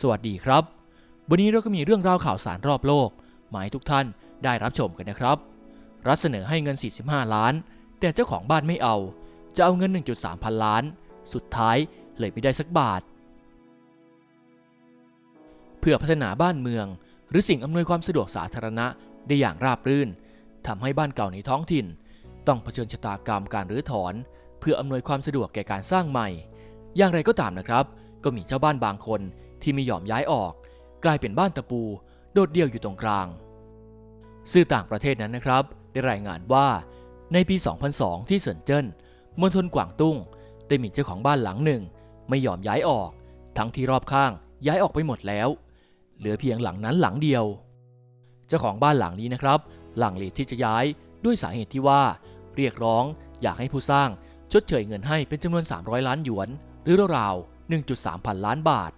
สวัสดีครับ วันนี้เราก็มีเรื่องราวข่าวสารรอบโลกมาให้ทุกท่านได้รับชมกันนะครับ รัฐเสนอให้เงิน 45 ล้าน แต่เจ้าของบ้านไม่เอา จะเอาเงิน 1.3 พันล้าน สุดท้ายเลยไม่ได้สักบาท เพื่อพัฒนาบ้านเมือง หรือสิ่งอำนวยความสะดวกสาธารณะได้อย่างราบรื่นทำให้บ้านเก่าในท้องถิ่น ต้องเผชิญชะตากรรมการรื้อถอน เพื่ออำนวยความสะดวกแก่การสร้างใหม่ อย่างไรก็ตามนะครับ ก็มีเจ้าบ้านบางคน ที่ไม่ยอมย้ายออก กลายเป็นบ้านตะปู โดดเดี่ยวอยู่ตรงกลาง สื่อต่างประเทศนั้นนะครับ ได้รายงานว่าในปี 2002 ที่เซินเจิ้นมณฑลกวางตุ้ง ได้มีเจ้าของบ้านหลังหนึ่ง ไม่ยอมย้ายออก ทั้งที่รอบข้างย้ายออกไปหมดแล้ว เหลือเพียงหลังนั้นหลังเดียว เจ้าของบ้านหลังนี้นะครับ หลังเลที่จะย้ายด้วยสาเหตุที่ว่า เรียกร้องอยากให้ผู้สร้างชดเชยเงินให้เป็นจำนวน 300 ล้านหยวน หรือราวๆ1.3 พันล้านบาท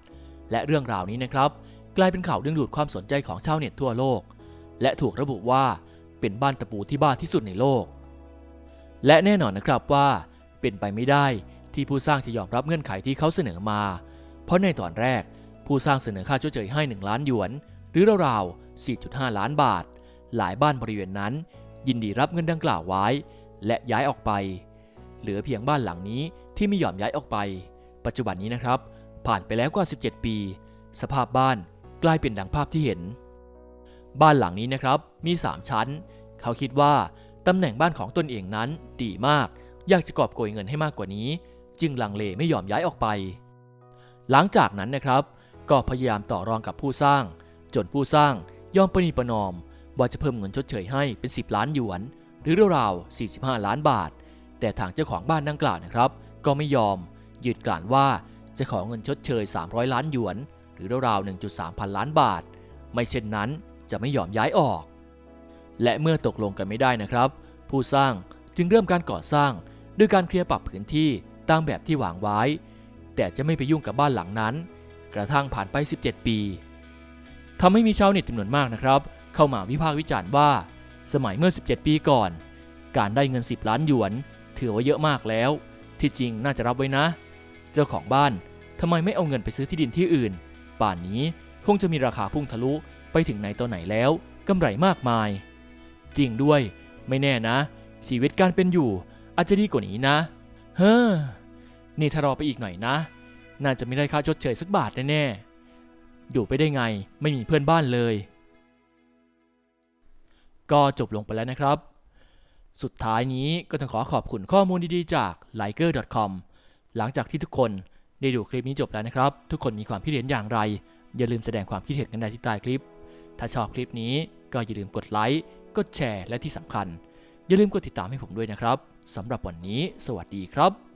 และเรื่องราวนี้นะครับ กลายเป็นข่าวดึงดูดความสนใจของชาวเน็ตทั่วโลก และถูกระบุว่าเป็นบ้านตะปูที่บ้าที่สุดในโลก และแน่นอนนะครับว่า เป็นไปไม่ได้ที่ผู้สร้างจะยอมรับเงื่อนไขที่เขาเสนอมา เพราะในตอนแรก ผู้สร้างเสนอค่าชดเชยให้ 1 ล้านหยวน หรือราวๆ 4.5 ล้านบาท หลายบ้านบริเวณนั้น ยินดีรับเงินดังกล่าวไว้ และย้ายออกไป เหลือเพียงบ้านหลังนี้ที่ไม่ยอมย้ายออกไป ปัจจุบันนี้นะครับ ผ่านไปแล้วกว่า 17 ปี สภาพบ้านกลายเป็นดังภาพที่เห็น บ้านหลังนี้นะครับมี3ชั้น เขาคิดว่าตำแหน่งบ้านของตนเองนั้นดีมาก อยากจะกอบโกยเงินให้มากกว่านี้ จึงลังเลไม่ยอมย้ายออกไป หลังจากนั้นนะครับ ก็พยายามต่อรองกับผู้สร้าง จนผู้สร้างยอมประนีประนอม ว่าจะเพิ่มเงินชดเชยให้เป็น 10 ล้านหยวน หรือราวๆ45 ล้านบาท แต่ทางเจ้าของบ้านดังกล่าวนะครับ ก็ไม่ยอมยืดกล่านว่า จะขอเงินชดเชย 300 ล้านหยวน หรือราวๆ1.3 พันล้านบาท ไม่เช่นนั้นจะไม่ยอมย้ายออก และเมื่อตกลงกันไม่ได้นะครับ ผู้สร้างจึงเริ่มการก่อสร้างด้วยการเคลียร์ปรับพื้นที่ตามแบบที่วางไว้ แต่จะไม่ไปยุ่งกับบ้านหลังนั้น กระทั่งผ่านไป 17 ปีทำให้มีชาวเน็ตจำนวนมากนะครับ เข้ามาวิพากษ์วิจารณ์ว่า สมัยเมื่อ 17 ปีก่อน การได้เงิน 10 ล้านหยวน ถือว่าเยอะมากแล้ว ที่จริงน่าจะรับไว้นะ เจ้าของบ้าน ทำไมไม่เอาเงินไปซื้อที่ดินที่อื่น ป่านนี้คงจะมีราคาพุ่งทะลุไปถึงไหนตัวไหนแล้วกำไรมากมาย จริงด้วย ไม่แน่นะ ชีวิตการเป็นอยู่ อาจจะดีกว่านี้นะ เฮ้อ นี่ถ้ารอไปอีกหน่อยนะ น่าจะไม่ได้ค่าชดเชยสักบาทแน่ๆ อยู่ไปได้ไงไม่มีเพื่อนบ้านเลย ก็จบลงไปแล้วนะครับ สุดท้ายนี้ก็ต้องขอขอบคุณข้อมูลดีๆจาก liker.com หลังจากที่ทุกคน ได้ดูคลิปนี้จบแล้วนะครับ ทุกคนมีความคิดเห็นอย่างไร อย่าลืมแสดงความคิดเห็นกันได้ที่ใต้คลิป ถ้าชอบคลิปนี้ก็อย่าลืมกดไลค์กดแชร์และที่สำคัญ อย่าลืมกดติดตามให้ผมด้วยนะครับสำหรับวันนี้ สวัสดีครับ